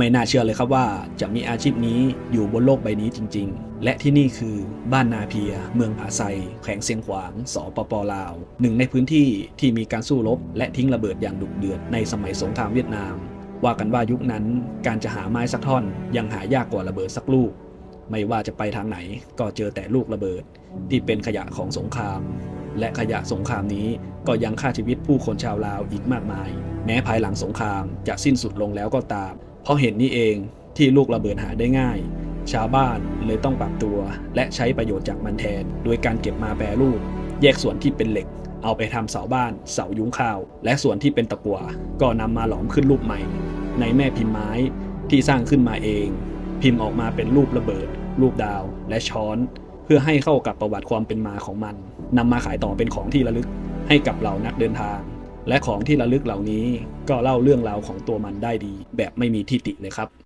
ไม่น่าเชื่อเลยครับว่าจะมีอาชีพนี้อยู่บนโลกใบนี้จริง ๆ และที่นี่คือบ้านนาเพีย เมืองผาไซแขวงเสียงขวางสปปลาว หนึ่งในพื้นที่ที่มีการสู้รบ และทิ้งระเบิดอย่างดุเดือดในสมัยสงครามเวียดนาม ว่ากันว่ายุคนั้นการจะหาไม้สักท่อน ยังหายากกว่าระเบิดสักลูก ไม่ว่าจะไปทางไหนก็เจอแต่ลูกระเบิด ที่เป็นขยะของสงครามและขยะสงครามนี้ก็ยังฆ่าชีวิตผู้คนชาวลาวอีกมากมาย แม้ภายหลังสงครามจะสิ้นสุดลงแล้วก็ตาม ราะเห็นนี้เองที่ลูกระเบิดหาได้ง่าย ชาวบ้านเลยต้องปรับตัว และใช้ประโยชน์จากมันแทน โดยการเก็บมาแปรรูป แยกส่วนที่เป็นเหล็ก เอาไปทำเสาบ้าน เสายุ้งข้าว และส่วนที่เป็นตะกั่วก็นำมาหลอมขึ้นรูปใหม่ ในแม่พิมพ์ไม้ที่สร้างขึ้นมาเอง พิมพ์ออกมาเป็นรูประเบิด รูปดาว และช้อน เพื่อให้เข้ากับประวัติความเป็นมาของมันนำมาขายต่อเป็นของที่ระลึกให้กับเหล่านักเดินทาง และของที่ระลึกเหล่านี้ก็เล่าเรื่องราวของตัวมันได้ดี แบบไม่มีที่ติเลยครับ